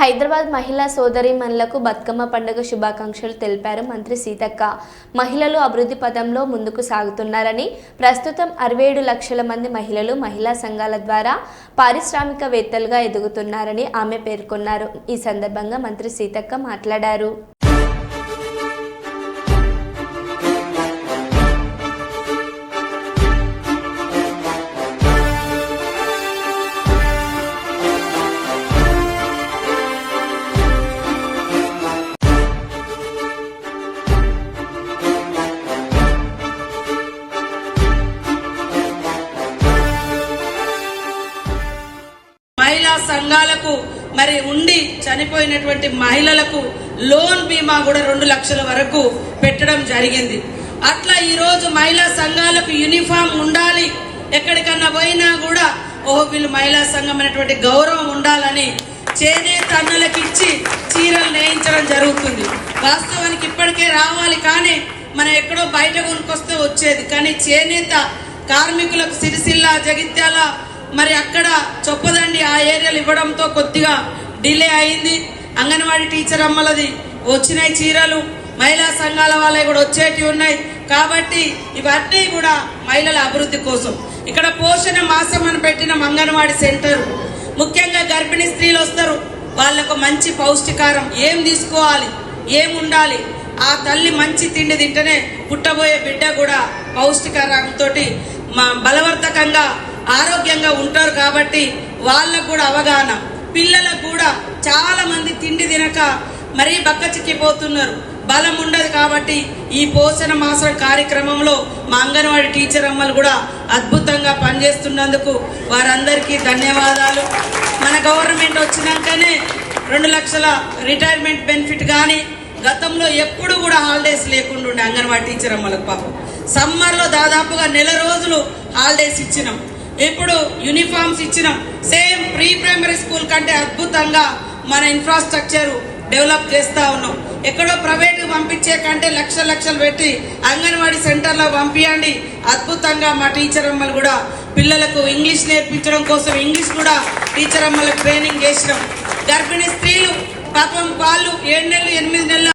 హైదరాబాద్ మహిళా సోదరీమణులకు బతుకమ్మ పండుగ శుభాకాంక్షలు తెలిపారు మంత్రి సీతక్క. మహిళలు అభివృద్ధి పదంలో ముందుకు సాగుతున్నారని ప్రస్తుతం అరవై ఏడు లక్షల మంది మహిళలు మహిళా సంఘాల ద్వారా పారిశ్రామికవేత్తలుగా ఎదుగుతున్నారని ఆమె పేర్కొన్నారు. ఈ సందర్భంగా మంత్రి సీతక్క మాట్లాడారు. మహిళా సంఘాలకు మరి ఉండి చనిపోయినటువంటి మహిళలకు లోన్ బీమా కూడా రెండు లక్షల వరకు పెట్టడం జరిగింది. అట్లా ఈరోజు మహిళా సంఘాలకు యూనిఫామ్ ఉండాలి. ఎక్కడికన్నా పోయినా కూడా ఓహో వీళ్ళు మహిళా సంఘం అనేటువంటి గౌరవం ఉండాలని చేనేత అన్నలకు ఇచ్చి చీరలు నేయించడం జరుగుతుంది. వాస్తవానికి ఇప్పటికే రావాలి కానీ మనం ఎక్కడో బయట కొనుక్కొస్తే వచ్చేది. కానీ చేనేత కార్మికులకు సిరిసిల్ల జగిత్యాల మరి అక్కడ చొప్పదండి ఆ ఏరియాలు ఇవ్వడంతో కొద్దిగా డిలే అయింది. అంగన్వాడీ టీచర్ అమ్మలది వచ్చినాయి చీరలు. మహిళా సంఘాల వాళ్ళవి కూడా వచ్చేటివి ఉన్నాయి. కాబట్టి ఇవన్నీ కూడా మహిళల అభివృద్ధి కోసం. ఇక్కడ పోషణ మాసం అని పెట్టిన అంగన్వాడీ సెంటర్. ముఖ్యంగా గర్భిణీ స్త్రీలు వస్తారు. వాళ్ళకు మంచి పౌష్టికారం. ఏం తీసుకోవాలి? ఏం ఉండాలి? ఆ తల్లి మంచి తిండి తింటేనే పుట్టబోయే బిడ్డ కూడా పౌష్టికారంతో మా బలవర్ధకంగా ఆరోగ్యంగా ఉంటారు కాబట్టి వాళ్ళకు కూడా అవగాహన. పిల్లలకు కూడా చాలా మంది తిండి తినక మరీ బక్క చిక్కిపోతున్నారు. బలం ఉండదు కాబట్టి ఈ పోషణ మాసం కార్యక్రమంలో మా అంగన్వాడీ టీచర్ అమ్మలు కూడా అద్భుతంగా పనిచేస్తున్నందుకు వారందరికీ ధన్యవాదాలు. మన గవర్నమెంట్ వచ్చినాకనే రెండు లక్షల రిటైర్మెంట్ బెనిఫిట్ కానీ గతంలో ఎప్పుడు కూడా హాలిడేస్ లేకుండా ఉండే అంగన్వాడీ టీచర్ అమ్మలకు పాపం. సమ్మర్లో దాదాపుగా నెల రోజులు హాలిడేస్ ఇచ్చినాం. ఇప్పుడు యూనిఫామ్స్ ఇచ్చినాం. సేమ్ ప్రీ ప్రైమరీ స్కూల్ కంటే అద్భుతంగా మన ఇన్ఫ్రాస్ట్రక్చర్ డెవలప్ చేస్తూ ఉన్నాం. ఎక్కడో ప్రైవేట్ పంపించే కంటే లక్ష లక్షలు పెట్టి అంగన్వాడీ సెంటర్లో పంపించండి అద్భుతంగా మా టీచర్ అమ్మలు కూడా పిల్లలకు ఇంగ్లీష్ నేర్పించడం కోసం ఇంగ్లీష్ కూడా టీచర్ అమ్మలకు ట్రైనింగ్ చేసినాం. గర్భిణీ స్త్రీలు పాపం వాళ్ళు ఏడు నెలలు ఎనిమిది నెలలు